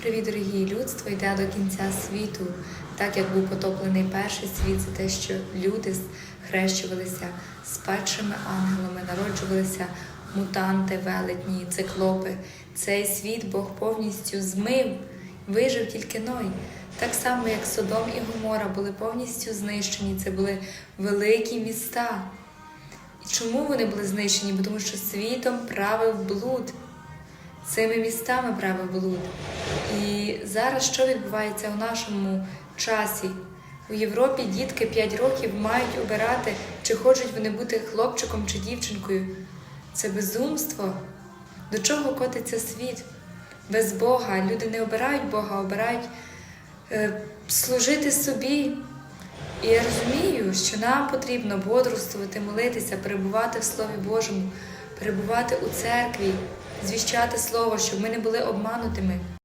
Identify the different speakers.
Speaker 1: Привіт, дорогі людство, йде до кінця світу. Так як був потоплений перший світ, це те, що люди хрещувалися з падшими ангелами, народжувалися мутанти, велетні, циклопи. Цей світ Бог повністю змив, вижив тільки Ной. Так само, як Содом і Гомора були повністю знищені. Це були великі міста. І чому вони були знищені? Бо тому що світом правив блуд цими містами правив блуд. І зараз що відбувається у нашому часі? У Європі дітки 5 років мають обирати, чи хочуть вони бути хлопчиком чи дівчинкою. Це безумство. До чого котиться світ? Без Бога. Люди не обирають Бога, обирають е, служити собі. І я розумію, що нам потрібно бодрствувати, молитися, перебувати в Слові Божому, перебувати у церкві, звіщати Слово, щоб ми не були обманутими.